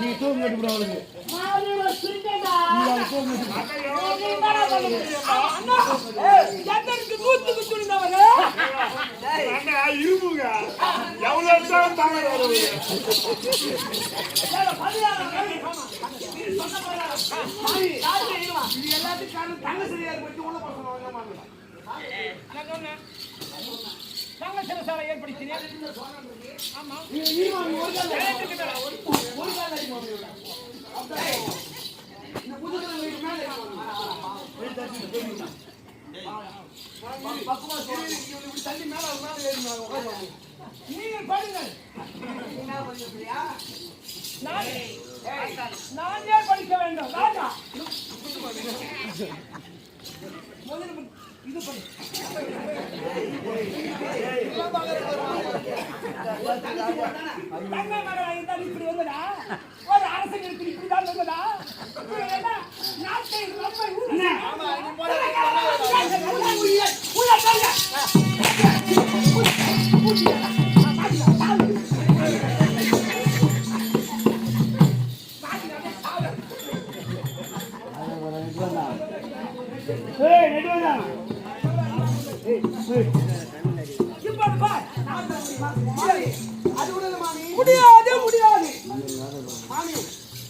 நீ தூங்கிட்டு நான் அவளுக்கு அண்ணா, எவ்வளவு தாங்க இது எல்லாத்துக்கும் காரணம் தங்க சரியார் பற்றி உள்ள பசங்க தங்க சிறைசாலை ஏற்படுத்தினேன். ஆமா. ஒரு கால் அப்படியே தள்ளி மேல மேல ஏறி நீங்கள் பாருங்கள் என்ன பண்ணியா நான் நானே படிக்க வேண்டும். ராஜா முதல்ல இது பண்ணு தங்க மரம் இருந்தால் இப்படி வந்ததா ஒரு இப்படிதான் வந்ததா இப்படி என்ன? நாட்டை ரொம்ப உள்ள தங்க முடியாது முடியாது.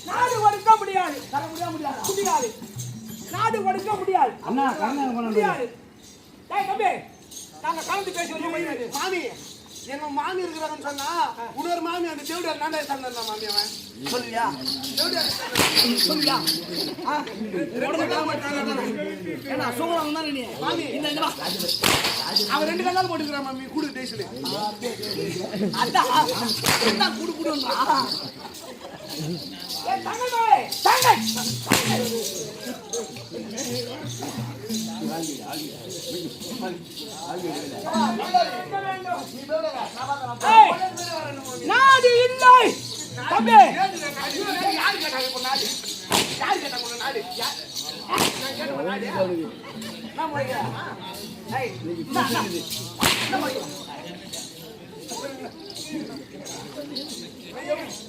நாடு ஒடுக்க முடியாது. தர முடியாது முடியாது? முடியாது. நாடு ஒடுக்க முடியாது. அண்ணா முடியாது. டேய் தம்பி நாங்க கலந்து பேசி மாமி எங்க மாமி இருக்கிறாங்கன்னு சொன்னா? இன்னொரு மாமி அந்த தேவடியார் நாண்டா சார்ந்தா மாமி அவன். சொல்லியா? தேவடியார் சொல்லியா? ஏன்னா சோழம் தான் நீ? மாமி. இந்த. அவன் ரெண்டு கண்ணால் போட்டுக்கிறான் மாமி கூடு டேஸ்ல அதான். அதான் கூடு தங்கமே தங்கை. நாடு இல்லை தம்பி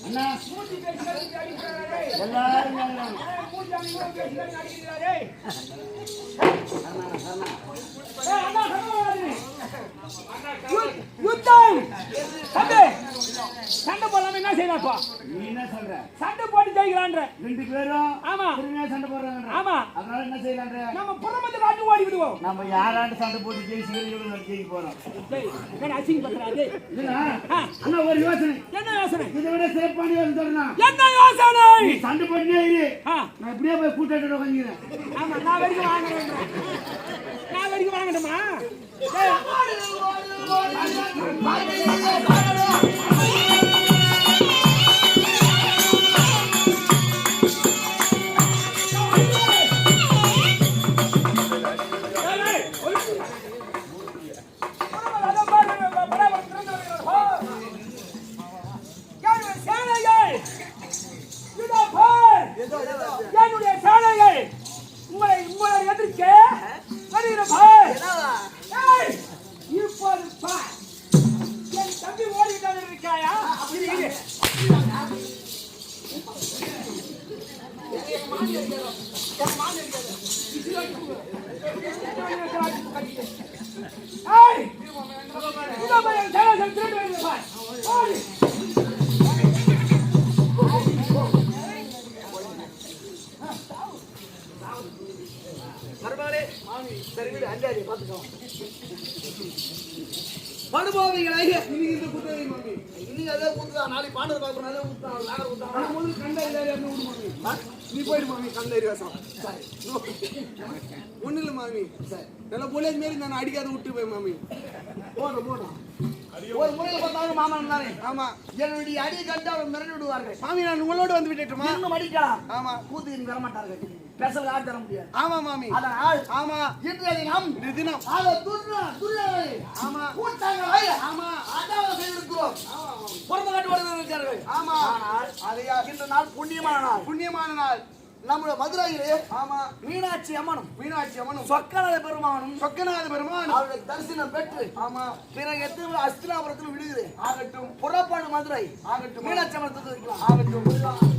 அண்ணா. எல்லாரும் வாங்கலாம். மூஞ்சி அடிக்கிறாரே. ஏய் அண்ணா சரணாகதி. யுத்- யுத்தம் தம்பி சண்டை போடலாம என்ன செய்யலாம்ப்பா நீ என்ன சொல்ற சண்டை போட்டு ஜெயிக்கலான்ற ரெண்டு பேரும் ஆமா. திரும்பியா சண்டை போடுறாங்க ஆமா. அதனால என்ன செய்யலான்ற? நம்ம புறமத்தை காட்டு ஓடி விடுவோம் நம்ம யாராண்டு சண்டை போட்டு ஜெயிச்சு ஜெயிக்க போறோம்? அசிங்க பண்றா டேய். இதுல அண்ணா ஒரு யோசனை. என்ன யோசனை? இதை விட சிறப்பான யோசனை என்ன யோசனை? சண்டை போட்டுனே இரு. நான் இப்படியே போய் கூட்டாட்டு உட்காந்துக்கிறேன் ஆமா நான் வரைக்கும் வாங்குறேன் நான் வரைக்கும் வாங்கணுமா? என்னுடைய சேனைகள் உங்களை உங்களை எதிர்க்க ஏய், இப்போது பார். என் தம்பி இருக்காயா? ஏய், சரி வீடு அஞ்சாடி பாத்துக்கோ படுபாவிகளை இன்னைக்கு இந்த குத்தகை மாமி இன்னைக்கு அதே நாளைக்கு பாண்டவர் பார்க்கணும் அதே வேற முதல்ல? நீ போயிடு மாமி வேஷம் சரி. ஒண்ணு இல்ல மாமி. சரி. நல்ல மாரி நான் அடிக்காத விட்டு போய் மாமி. போடும் போடும் ஒரு முறையில் பார்த்தாங்க மாமா தானே ஆமா. என்னுடைய அடி கண்டு அவர் மிரண்டு விடுவார்கள். மாமி நான் உங்களோட வந்து விட்டுட்டுமா? இன்னும் அடிக்கலாம். ஆமா. கூத்துக்கு வர மாட்டார்கள் பேசல ஆள் தர முடியாது. ஆமா மாமி. அதனால் ஆமா. இன்றைய தினம் இந்த தினம். ஆக துர்னா துர்னாவை ஆமா. கூட்டாங்களை ஆமா. அதாவது செய்திருக்கிறோம். பிறந்த காட்டு வருகிறார்கள் ஆமா. ஆனால் அதை இன்று நாள் புண்ணியமான நாள். புண்ணியமான நாள். நம்முடைய மதுரையிலே ஆமா. மீனாட்சி அம்மனும். மீனாட்சி அம்மனும். சொக்கநாத பெருமானும் சொக்கநாத பெருமான் அவருடைய தரிசனம் பெற்று ஆமா. பிறகு எத்தனை அஸ்தினாபுரத்தில் விடுகிறேன் ஆகட்டும். புறப்பாடு மதுரை. ஆகட்டும். மீனாட்சி அம்மன் ஆகட்டும்.